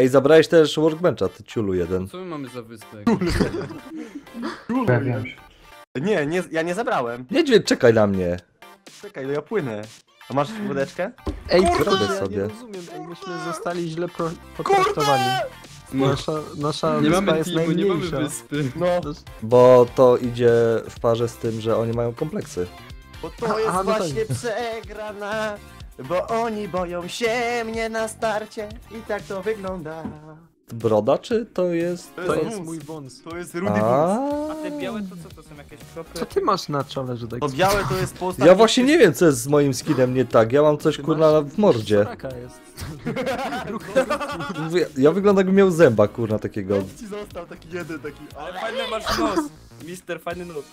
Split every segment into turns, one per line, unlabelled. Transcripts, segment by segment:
Ej, zabrałeś też workbencha, ty ciulu jeden.
Co my mamy za wyspę?
Się.
Nie, nie, ja nie zabrałem.
Niedźwiedź, czekaj na mnie.
Czekaj, no ja płynę. A masz wódeczkę?
Ej,
Kurde, sobie.
nie rozumiem, ej, myśmy zostali źle pro- potraktowani. Nasza, nasza
Nie
wyspa
mamy
jest
teamu, nie mamy
najmniejsza.
wyspy.
No,
Bo to idzie w parze z tym, że oni mają kompleksy.
bo to jest
A, no tak.
właśnie przegrana. Bo oni boją się mnie na starcie. I tak to wygląda.
Broda, czy to jest...
To
To
jest
mój wąs.
To jest Rudy
A.
A te białe to co to są jakieś kropy?
Co ty masz na czole, że tak
To białe to jest postać.
Ja właśnie nie wiem, co jest z moim skinem nie tak. Ja mam coś
Ty
kurna
masz-
w mordzie.
Taka jest.
Mówię, Ja wyglądam jakbym miał zęba kurna takiego.
Ci został taki jeden, taki.
Ale fajny masz nos. Mister, fajny nos.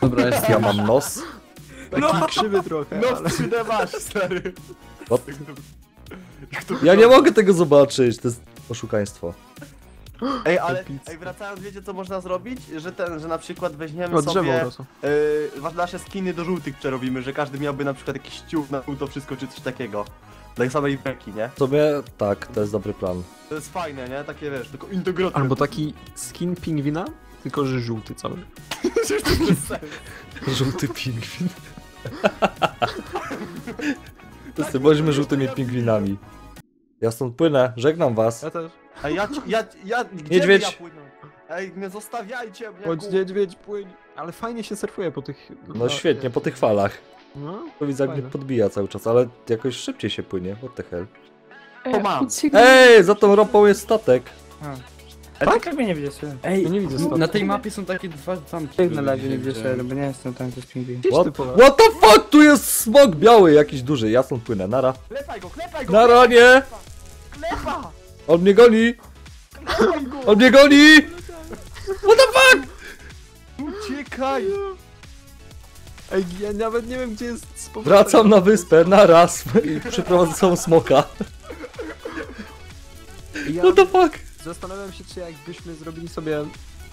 Dobra, jest
Ja mam nos.
Taki krzywy trochę,
No,
ale...
3D masz, stary.
What?
To
Ja nie mogę tego zobaczyć, to jest oszukaństwo.
Ej, ale ej, wracając, wiecie co można zrobić? Że ten, że na przykład weźmiemy
O, drzewo
sobie
rosło.
yy, nasze skiny do żółtych przerobimy, że każdy miałby na przykład jakiś ciuch na żółto wszystko czy coś takiego. Dla samej beki, nie?
W sumie tak, to jest dobry plan.
To jest fajne, nie? Takie wiesz, tylko integracja.
Albo taki skin pingwina, tylko że żółty cały.
Żółty pingwin. Wszyscy bądźmy żółtymi pingwinami. Ja stąd płynę, żegnam was.
Ja też.
Ej, ja, ja, ja, gdzie
Niedźwiedź.
Ja płynę? Ej, nie zostawiajcie mnie.
Chodź
ku-
niedźwiedź, płyń. Ale fajnie się surfuje po tych...
No świetnie, po tych falach.
No,
To widzę jak mnie
Fajne.
podbija cały czas, ale jakoś szybciej się płynie, what the hell.
To mam.
Ej, za tą ropą jest statek.
Ale tak jak mnie nie widzisz.
Ej,
ja nie widzę stąd.
Na tej mapie są takie dwa zamki.
Ty na live nie
widziałem.
widzisz, bo nie jestem tam, pingwin.
Gdzieś
What, what the fuck, tu jest smok biały jakiś duży, ja stąd płynę, nara.
Klepaj go, klepaj go!
Na ranie!
Klepa!
On mnie goni! On mnie goni! What the fuck?
Uciekaj!
Ej, ja nawet nie wiem, gdzie jest powrotem.
Wracam na wyspę, naraz i przyprowadzę sobą smoka. What the fuck?
Zastanawiam się, czy jakbyśmy zrobili sobie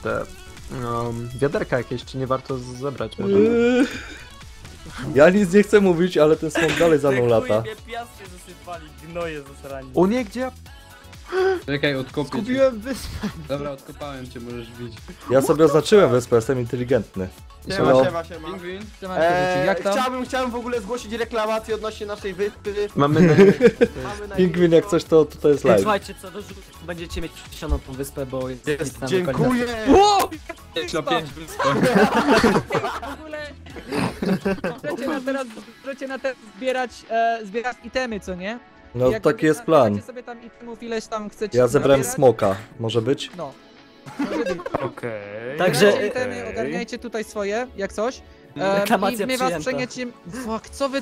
te um, wiaderka jakieś, czy nie warto zebrać może.
Yy. Ja nic nie chcę mówić, ale ten smok dalej za mną lata.
mnie piaskie zasypali, gnoje zasrani.
O nie, gdzie ja
Czekaj, odkopię cię.
zgubiłem wyspę?
Dobra, odkopałem cię, możesz bić.
Ja sobie oznaczyłem wyspę, jestem inteligentny.
Siema, siema, siema.
Pingwin?
Eee,
Jak tam?
Chciałbym, chciałbym w ogóle zgłosić reklamację odnośnie naszej wyspy.
Mamy na...
Mamy na
Pingwin jak coś to tutaj jest live.
Słuchajcie, co do będziecie mieć przysioną tą wyspę, bo jest, jest tam
Dziękuję!
Wow!
Na pięć wyspach.
W ogóle możecie na teraz, możecie na teraz zbierać, e, zbierać itemy, co nie?
No
Jak
taki jest plan.
Sobie tam itemów ileś tam chcecie
Ja zebrałem smoka, może być?
No. Może być.
Okej.
Także-
Zbierajcie itemy, ogarniajcie tutaj swoje, jak coś. E,
Reklamacja
I my was
przyjęta.
Fuck, co wy...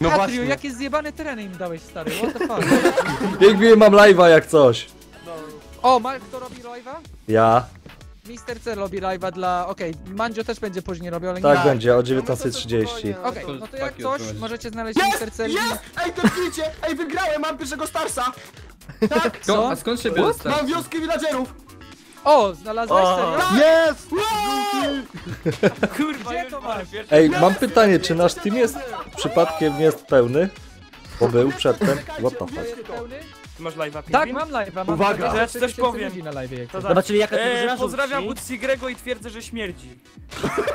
No
Patriu,
właśnie.
jakie zjebane tereny im dałeś, stary, what the fuck?
Pingwin mam live'a jak coś.
O, Mark, kto robi live'a?
Ja.
Mister C robi live'a dla... Okej, Mandzio też będzie później robił, ale nie...
Tak
Tak.
będzie, o
No my to
19.30.
spokojnie,
Okej,
To
no to jak coś, możecie znaleźć
Jest!
Mister C
Jest! Ej, tepnijcie! Ej, wygrałem, mam pierwszego Starsa! Tak!
Co?
A skąd się bierze
Mam wioskę villagerów!
O, znalazłeś serio?
Jest!
Kurwa,
Gdzie to masz?
Ej, mam pytanie, czy nasz team jest przypadkiem jest pełny? Bo był przedtem. What the fuck?
Jest pełny?
Ty masz live'a,
Tak,
pingwin?
mam live'a, mam
Uwaga.
23
Ja ci coś powiem.
ludzi na live'ie, jak
To tak.
Zobaczyli jaka to
Eee,
drużyna
pozdrawiam
żółci.
Butsigrego i twierdzę, że śmierdzi.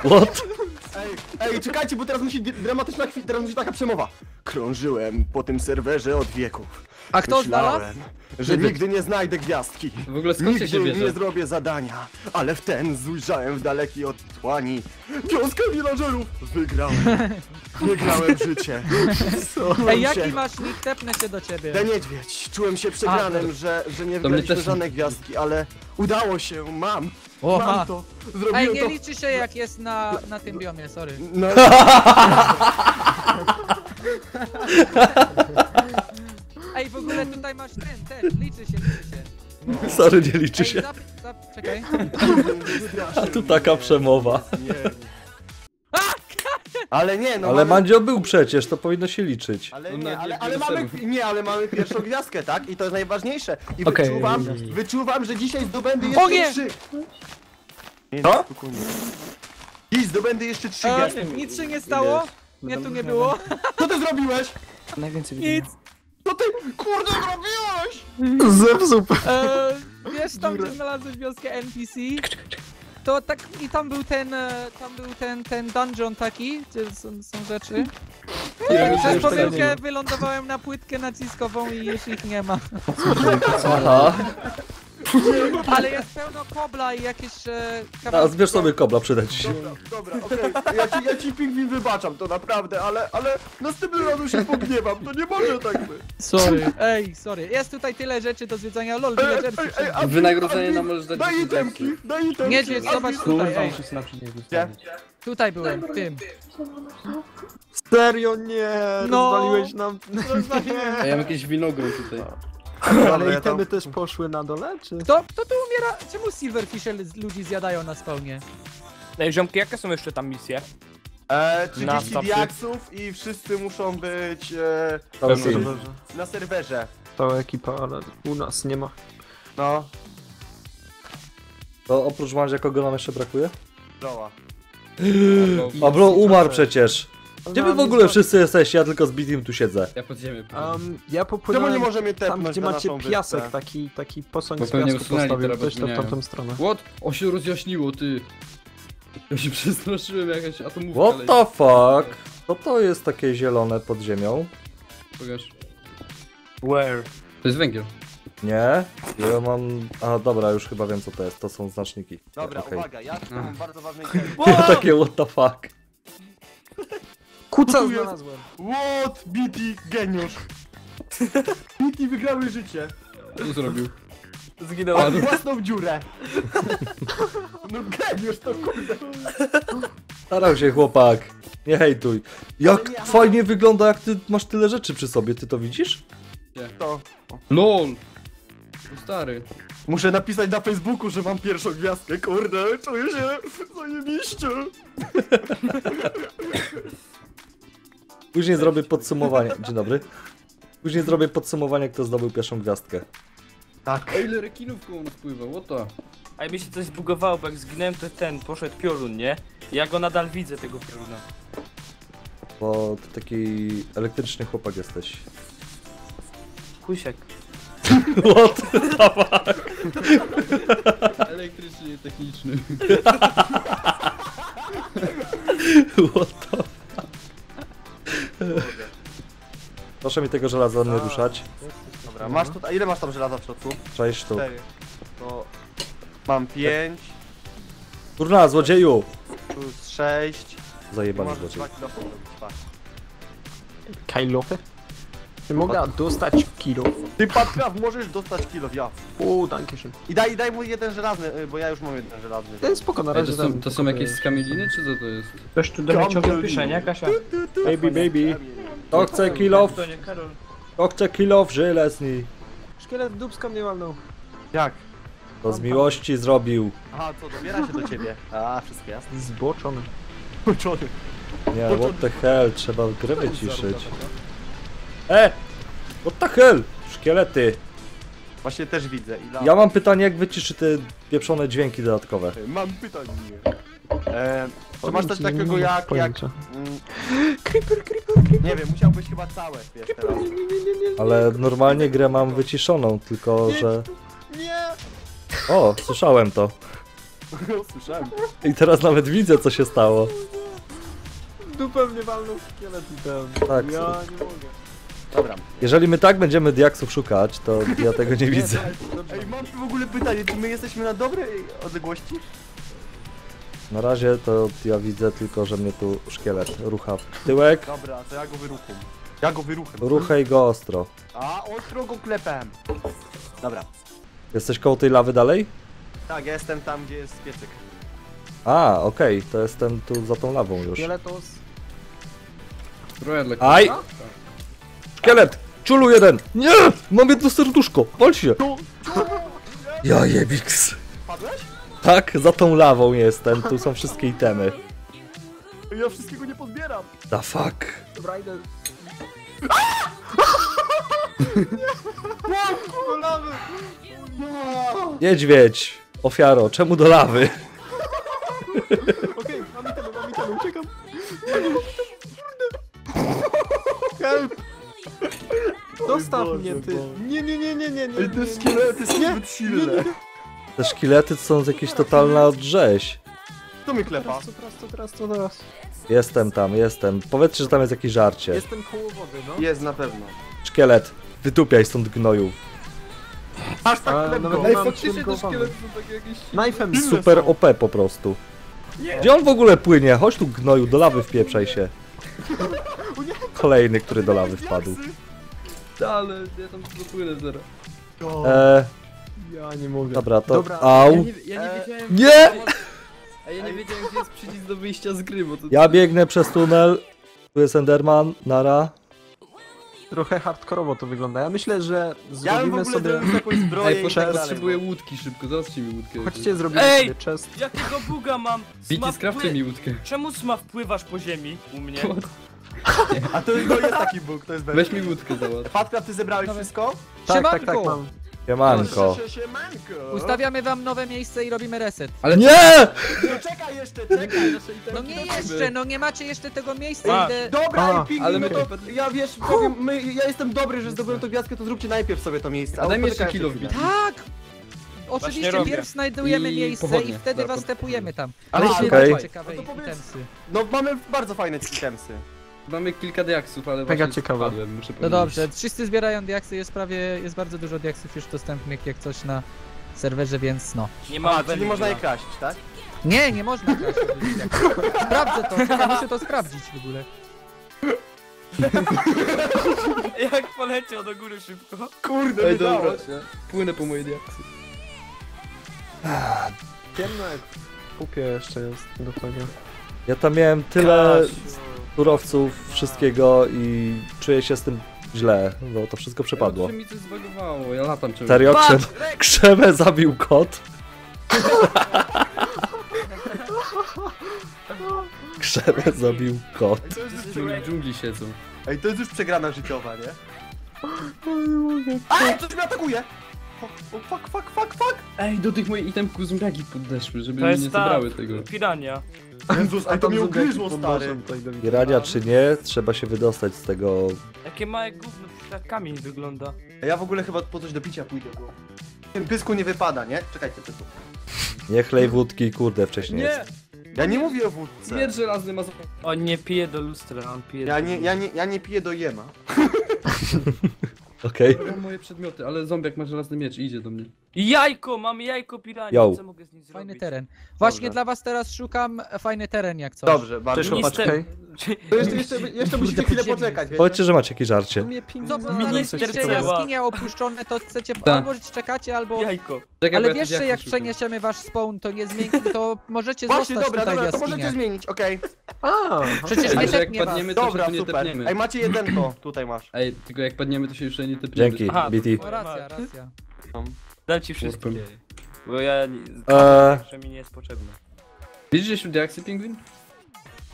What?
Ej, ej, czekajcie, bo teraz musi dramatyczna chwila, teraz musi taka przemowa. Krążyłem po tym serwerze od wieków.
A kto znalazł?
Myślałem, że nigdy nie znajdę gwiazdki.
W ogóle skąd się
Nigdy
się
nie
bierze?
zrobię zadania, ale w ten zujrzałem w dalekiej otchłani. Wiązkę villagerów! Wygrałem. Wygrałem życie.
Ej, jaki
się...
masz nick? Tepnę się do ciebie.
Te niedźwiedź. Czułem się przegranym, że, że nie
mnie
wygraliśmy
też-
żadnej gwiazdki, ale udało się, mam.
O,
mam
ma.
to.
Ej,
Zrobiłem
nie
to.
liczy się jak jest na, na tym biomie, sorry.
No,
Ej, w ogóle tutaj masz ten, ten, liczy się, liczy się.
Sorry, nie liczy
Ej,
się.
zap, zap, czekaj.
A tu taka przemowa.
nie. Ale nie, no
Ale
mamy...
Mandzio był przecież, to powinno się liczyć.
Ale
On
nie, ale, ale mamy, nie, ale mamy pierwszą gwiazdkę, tak? I to jest najważniejsze. I
Okej.
wyczuwam, wyczuwam, że dzisiaj zdobędę jeszcze trzy. Co? Dziś zdobędę jeszcze trzy
E,
gwiazdki.
nic się nie stało? Nie, tu nie było.
Co ty zrobiłeś?
Najwięcej
Nic.
Co ty, kurde, zrobiłeś?
Zepsuł.
E, wiesz tam, gdzie znalazłeś wioskę NPC? To tak, i tam był ten, e, tam był ten, ten dungeon taki, gdzie są, są rzeczy.
Ja
I przez pomyłkę wylądowałem na płytkę naciskową i już ich nie ma.
Aha.
Ale jest pełno kobla i jakieś e,
A zbierz sobie kobla, przyda ci się.
Dobra, dobra, okej. Ja, ci, ja ci pingwin wybaczam, to naprawdę, ale, ale następnym razem się pogniewam, to nie może tak być.
Sorry. Ej, sorry. Jest tutaj tyle rzeczy do zwiedzania. Lol,
Ej,
villagersy
ej, ej,
wszędzie.
a-
Wynagrodzenie nam możesz dać
Daj
10
itemki, daj itemki.
Niedźwiedź,
A-
zobacz
Kurwa,
tutaj, ej.
muszę się na.
Tutaj byłem, w tym.
Serio nie,
No.
rozwaliłeś nam.
A ja mam jakiś winogron tutaj.
Ale
ja tam-
itemy też poszły na dole, czy?
Kto, kto tu umiera? Czemu silverfishe ludzi zjadają na spawnie?
Ej, ziomki, jakie są jeszcze tam misje?
E,
Na
30
stopy.
diaksów i wszyscy muszą być e,
Cały
Pewnie.
serwer.
na serwerze.
Cała ekipa, ale u nas nie ma.
No,
To oprócz Mandzia kogo nam jeszcze brakuje?
Joa.
A bro, umarł przecież. Gdzie wy w ogóle wszyscy jesteście? Ja tylko z Bitim tu siedzę.
Ja pod ziemię.
Um, ja
Czemu
popłynąłem
nie możemy
tam,
tepnąć
gdzie
na
macie
naszą
piasek,
wyspę?
taki, taki posąg z piasku
usunęli,
postawił,
teraz
też to w
zmieniają.
tamtą stronę.
What? O się rozjaśniło, ty. Ja się przestraszyłem, jakaś atomówka
What
leci.
the fuck? Co to jest takie zielone pod ziemią?
Pokaż.
Where?
To jest węgiel.
Nie? Ja mam... A dobra, już chyba wiem co to jest. To są znaczniki.
Dobra,
Okej.
uwaga, ja tu mam bardzo ważny item.
Takie what the fuck.
Kuca
Tu jest-
znalazłem.
What? BT, geniusz. BT wygrały życie.
Co zrobił?
Zginąłem.
Mam własną dziurę. No geniusz to kurde.
Starał się chłopak. Nie hejtuj. Jak
Ale nie, ale-
fajnie wygląda, jak ty masz tyle rzeczy przy sobie. Ty to widzisz?
To.
LOL! No stary.
Muszę napisać na Facebooku, że mam pierwszą gwiazdkę, kurde, czuję się zajebiście.
Później zrobię podsumowanie. Dzień dobry. Później zrobię podsumowanie, kto zdobył pierwszą gwiazdkę.
Tak.
A ile rekinów koło nas pływa? The?
A mi się coś zbugowało, bo jak zginąłem, to ten poszedł piorun, nie? Ja go nadal widzę, tego pioruna.
Bo ty taki elektryczny chłopak jesteś.
Kusiek.
What?
Elektryczny i techniczny.
What the Proszę mi tego żelaza nie ruszać.
Dobra, masz tutaj, ile masz tam żelaza w środku?
6 sztuk.
Cztery. To mam pięć,
Kurna, złodzieju!
jest sześć.
Zajebany
Możesz
złodziej.
Kajlofy? Czy mogę dostać kilo?
Ty Patkraw możesz dostać kilo, ja.
O, dankeschön.
I daj, daj mu jeden żelazny, y, bo ja już mam jeden żelazny.
To jest spoko, na
Ej,
razie
to są,
tam
to są jakieś skamieliny, czy co to jest?
Ktoś tu
do mnie ciągle pisze, nie,
Kasia?
Baby, baby. To chce kilof,
To nie Karol.
to chce kilof żelazny.
Szkielet dubska mnie walnął.
Jak?
To z miłości zrobił.
Aha, co, dobiera się do ciebie. A, wszystko jasne.
Zboczony.
Uczony.
Nie, what the hell, trzeba grę wyciszyć. E! What the hell? Szkielety.
Właśnie też widzę. I
Ja mam pytanie, jak wyciszy te pieprzone dźwięki dodatkowe?
Mam pytanie. E, czy masz coś takiego jak, jak... Mm,
creeper, creeper.
Nie wiem, musiałbyś chyba całe, wiesz, teraz.
Ale normalnie grę mam wyciszoną, tylko że...
Nie!
O, słyszałem to.
Słyszałem.
I teraz nawet widzę, co się stało.
Dupę mnie walnął szkielet i ten.
Tak.
Ja nie mogę.
Dobra.
Jeżeli my tak będziemy diaksów szukać, to ja tego nie widzę.
Ej, mam tu w ogóle pytanie, czy my jesteśmy na dobrej odległości?
Na razie to ja widzę tylko, że mnie tu szkielet rucha w tyłek.
Dobra, to ja go wyrucham. Ja go wyrucham.
Ruchaj go ostro.
A, ostro go klepem. Dobra.
Jesteś koło tej lawy dalej?
Tak, ja jestem tam, gdzie jest piecyk.
A, okej, to jestem tu za tą lawą już.
Szkieletos.
Zbroja dla
Aj!
kota?
Szkielet! Czulu jeden! Nie! Mam jedno serduszko! Wal się! Ja jebiks.
Padłeś?
Tak, za tą lawą jestem, tu są wszystkie itemy.
Ja wszystkiego nie pozbieram.
The fuck?
Dobra, idę.
Niedźwiedź! Ofiaro, czemu do lawy?
Okej, mam itemy, mam itemy, uciekam. Help! Zostaw
Boże,
mnie, ty. Nie, nie, nie, nie, nie, nie.
Te szkielety są zbyt silne.
Te szkielety to są jakieś totalna rzeź.
To mnie klepa.
Teraz, to teraz, to teraz, to teraz.
Jestem tam, jestem. Powiedzcie, że tam jest jakieś żarcie.
Jestem koło wody, no.
Jest na pewno.
Szkielet, wytupiaj stąd gnoju.
Aż tak go.
nie
Ej, faktycznie te szkielety są takie jakieś...
Knife'em
Super OP po prostu. Gdzie on w ogóle płynie? Chodź tu gnoju, do lawy wpieprzaj się. Kolejny, który do lawy wpadł.
Ale ja tam dopłynę zaraz.
Eee,
Ja nie mogę.
dobra, to...
Dobra.
Ja
Au!
nie, ja nie
E,
wiedziałem...
Nie!
A ja nie wiedziałem, gdzie jest przycisk do wyjścia z gry, bo to...
Ja biegnę przez tunel. Tu jest Enderman, nara.
Trochę hardkorowo to wygląda. Ja myślę, że
Ja bym w
zrobimy
ogóle
sobie...
zrobił jakąś zbroję
Ej,
i
poczekaj,
tak dalej.
potrzebuję łódki szybko, zobaczcie mi łódkę.
Chodźcie, zrobimy
Ej!
sobie chest.
Jakiego buga mam? Smaf
skrawcie
pły-
mi łódkę.
Czemu sma wpływasz po ziemi u mnie?
A to no jest taki bóg, to jest bez.
Weź mi łódkę załatw.
Patka, ty zebrałeś wszystko?
Tak, tak, tak, mam.
Siemanko.
Sie- sie- Siemanko.
Ustawiamy wam nowe miejsce i robimy reset.
Ale
Nie!
No czekaj jeszcze, czekaj.
No nie jeszcze, no nie macie jeszcze tego miejsca,
A.
idę...
Dobra,
A,
i pingwin,
ale
no
my-
to ja wiesz, powiem, my, ja jestem dobry, że zdobyłem tą gwiazdkę, to zróbcie najpierw sobie to miejsce.
A daj mi jeszcze kilo
chwilę.
wbić.
Tak! Oczywiście
robię.
pierw znajdujemy
I
miejsce
pochodnie.
i wtedy
Dobra,
was tepujemy tam.
Ale się
okej.
ciekawe
No to powiedz-. No mamy bardzo fajne itemsy.
Mamy kilka diaksów, ale
Mega
właśnie
ciekawe.
spadłem, muszę
No
powiedzieć.
dobrze, wszyscy zbierają diaksy, jest prawie, jest bardzo dużo diaksów już dostępnych jak coś na serwerze, więc no.
Nie mam
A, czyli można je kraść, tak?
Nie, nie można kraść diaksów. Sprawdzę to, czekaj, muszę to sprawdzić w ogóle.
Jak poleciał do góry szybko.
Kurde,
Ej,
wydało
dobra,
się.
płynę po moje diaksy.
Ciemno jak w pupie jeszcze jest do tego.
Ja tam miałem tyle surowców, wszystkiego i czuję się z tym źle, bo to wszystko przepadło.
Ja, mi coś zbagowało, ja latam czymś.
Serio, krzem, krzemę zabił kot. Krzemę zabił kot.
To jest już
W dżungli- w dżungli siedzą.
Ej, to jest już przegrana życiowa, nie? Ej, coś mnie atakuje! Fuck, fuck, fuck, fuck, fuck!
Ej, do tych moich itemków zombiaki podeszły, żeby mi nie zabrały tego.
pirania.
Jezus, a to mnie ugryzło, stary!
Pirania czy nie, trzeba się wydostać z tego...
Jakie małe gówno, jak kamień wygląda.
Ja w ogóle chyba po coś do picia pójdę, bo... Ten pysku nie wypada, nie? Czekajcie, pysku.
Nie chlej wódki, kurde, wcześniej
Nie!
jest.
Ja nie mówię o wódce.
Miecz żelazny ma...
On nie pije do lustra, on pije
Ja
do
nie, ja nie, ja nie piję do jema.
Okej?
Mam moje przedmioty, ale zombiak ma żelazny miecz idzie do mnie.
Jajko, mam jajko pirania,
Yo.
co mogę z nim zrobić?
Fajny teren. Właśnie
Dobrze.
dla was teraz szukam fajny teren jak coś.
Dobrze, bardzo.
Cześć
Minister-
chłopaczki.
To jeszcze, jeszcze, jeszcze musicie chwilę poczekać, wiecie?
Powiedzcie, że macie jakieś żarcie.
Co,
Minister
znaleźliście jaskinie opuszczone, to chcecie
Tak.
albo czekacie, albo...
Jajko.
Czekaj, bo
Ale
ja
wiesz, że jak
szukam.
przeniesiemy wasz spawn, to nie zmieni, to możecie
Właśnie,
zostać
dobra,
tutaj
dobra,
w
to możecie
jaskiniach.
zmienić, okej.
A,
Przecież nie
Ale że jak
tepnie was.
padniemy, to
Dobra,
się nie
super.
tepniemy.
Ej, macie jedenko, tutaj masz.
Ej, tylko jak padniemy, to się już nie tepniemy.
Dzięki,
Aha,
BT.
Racja, racja.
Dam ci wszystkie.
Kurpem.
Bo ja...
Eee.
Że mi nie jest potrzebne.
Widzisz tu diaksy, pingwin?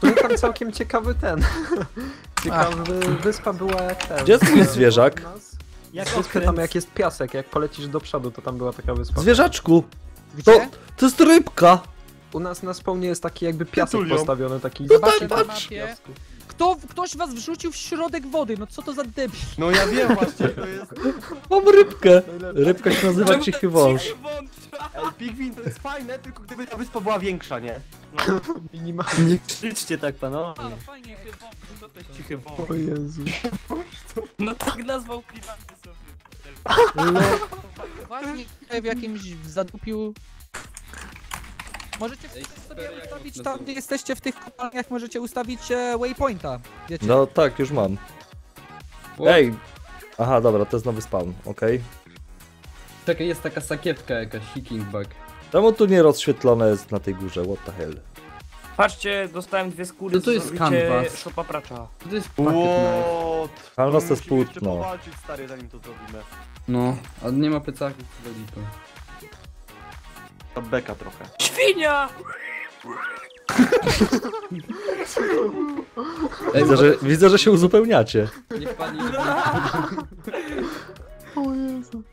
Tu tam całkiem ciekawy ten. Ciekawy wyspa była jak ten.
Gdzie jest mój zwierzak?
U nas.
Jak
Wyspy tam jak jest piasek, jak polecisz do przodu, to tam była taka wyspa.
Zwierzaczku!
Gdzie?
To, to jest rybka!
U nas na spawnie jest taki jakby piasek postawiony, taki...
Zobaczcie na
patrz.
Kto, ktoś was wrzucił w środek wody, no co to za debil?
No ja wiem właśnie, to jest...
Mam rybkę! Rybka się nazywa Cichy Wąż.
Ej, pingwin to jest fajne, tylko gdyby ta wyspa była większa, nie?
Minimalnie.
Nie krzyczcie tak, panowie.
Ale fajnie, chyba.
Co to jest cichy wąż?
O Jezu.
No tak nazwał pirany sobie.
Właśnie tutaj w jakimś zadupiu... Możecie
Ej,
sobie
jak
ustawić
mocno
tam, gdzie jesteście w tych kopalniach, możecie ustawić e, waypointa. Wiecie?
No tak, już mam. Ej! Aha, dobra, to jest nowy spawn, okej.
Czekaj, jest taka sakietka jakaś, hiking bug.
Czemu tu nie rozświetlone jest na tej górze? What the hell?
Patrzcie, dostałem dwie skóry,
No to jest
zrobicie
canvas.
szopa pracza.
To jest bucket knife.
What?
Canvas to jest płótno.
stary, zanim to zrobimy.
No, a nie ma plecaków, to lipa.
To beka trochę.
Świnia!
Ej,
Widzę, że, widzę, że się uzupełniacie.
Niech pani...
O Jezu.